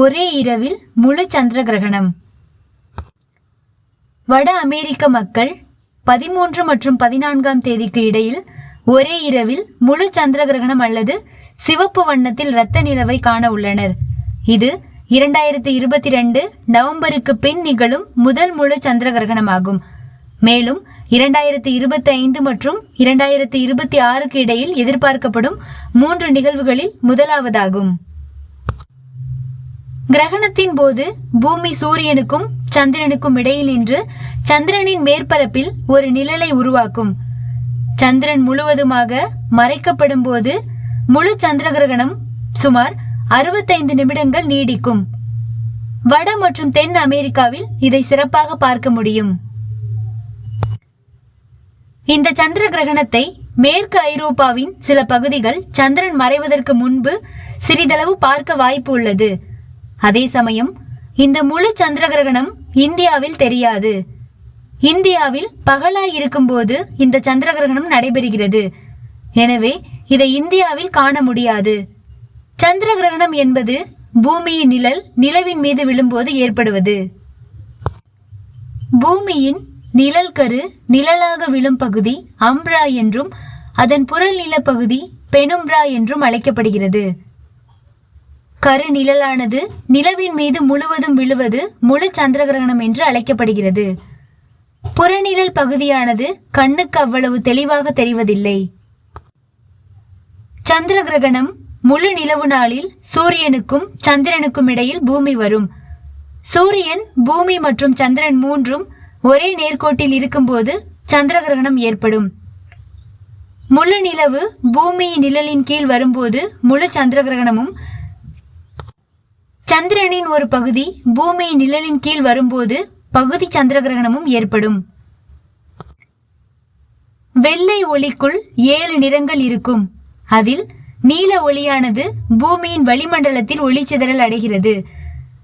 ஒரே இரவில் முழு சந்திர கிரகணம் வட அமெரிக்க மக்கள் பதிமூன்று மற்றும் பதினான்காம் தேதிக்கு இடையில் ஒரே இரவில் முழு சந்திர கிரகணம் அல்லது சிவப்பு வண்ணத்தில் இரத்த நிலவை காண உள்ளனர். இது இரண்டாயிரத்தி இருபத்தி ரெண்டு நவம்பருக்கு பின் நிகழும் முதல் முழு சந்திர கிரகணமாகும் மேலும் இரண்டாயிரத்தி இருபத்தி ஐந்து மற்றும் இரண்டாயிரத்தி இருபத்தி ஆறுக்கு இடையில் எதிர்பார்க்கப்படும் மூன்று நிகழ்வுகளில் முதலாவதாகும். கிரகணத்தின் போது பூமி சூரியனுக்கும் சந்திரனுக்கும் இடையில் நின்று சந்திரனின் மேற்பரப்பில் ஒரு நிழலை உருவாக்கும். சந்திரன் முழுவதுமாக மறைக்கப்படும் போது முழு சந்திர கிரகணம் சுமார் அறுபத்தைந்து நிமிடங்கள் நீடிக்கும். வட மற்றும் தென் அமெரிக்காவில் இதை சிறப்பாக பார்க்க முடியும். இந்த சந்திர கிரகணத்தை மேற்கு ஐரோப்பாவின் சில பகுதிகள் சந்திரன் மறைவதற்கு முன்பு சிறிதளவு பார்க்க வாய்ப்பு உள்ளது. அதே சமயம் இந்த முழு சந்திர கிரகணம் இந்தியாவில் தெரியாது. இந்தியாவில் பகலாய் இருக்கும்போது இந்த சந்திர கிரகணம் நடைபெறுகிறது. எனவே இதை இந்தியாவில் காண முடியாது. சந்திர கிரகணம் என்பது பூமியின் நிழல் நிலவின் மீது விழும்போது ஏற்படுவது. பூமியின் நிழல் கரு நிழலாக விழும் பகுதி அம்ப்ரா என்றும் அதன் புறல் நிலப்பகுதி பகுதி பெனும்ப்ரா என்றும் அழைக்கப்படுகிறது. கருநிழலானது நிலவின் மீது முழுவதும் விழுவது முழு சந்திர கிரகணம் என்று அழைக்கப்படுகிறது. புறநிழல் பகுதியானது கண்ணுக்கு அவ்வளவு தெளிவாக தெரிவதில்லை. சந்திர கிரகணம் முழு நிலவு நாளில் சூரியனுக்கும் சந்திரனுக்கும் இடையில் பூமி வரும். சூரியன் பூமி மற்றும் சந்திரன் மூன்றும் ஒரே நேர்கோட்டில் இருக்கும்போது சந்திர கிரகணம் ஏற்படும். முழு நிலவு பூமி நிழலின் கீழ் வரும்போது முழு சந்திர கிரகணமும் சந்திரனின் ஒரு பகுதி பூமி நிழலின் கீழ் வரும்போது பகுதி சந்திர கிரகணமும் ஏற்படும். வெள்ளை ஒளிக்குள் ஏழு நிறங்கள் இருக்கும். அதில் நீல ஒளியானது பூமியின் வளிமண்டலத்தில் ஒளிச்சிதறல் அடைகிறது.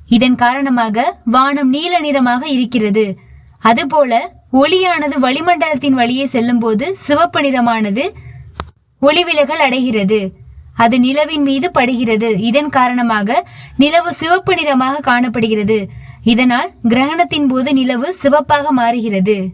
இதன் காரணமாக வானம் நீல நிறமாக இருக்கிறது. அதுபோல ஒளியானது வளிமண்டலத்தின் வழியே செல்லும்போது சிவப்பு நிறமானது ஒளிவிலகல் அடைகிறது. அது நிலவின் மீது படுகிறது. இதன் காரணமாக நிலவு சிவப்பு நிறமாக காணப்படுகிறது. இதனால் கிரகணத்தின் போது நிலவு சிவப்பாக மாறுகிறது.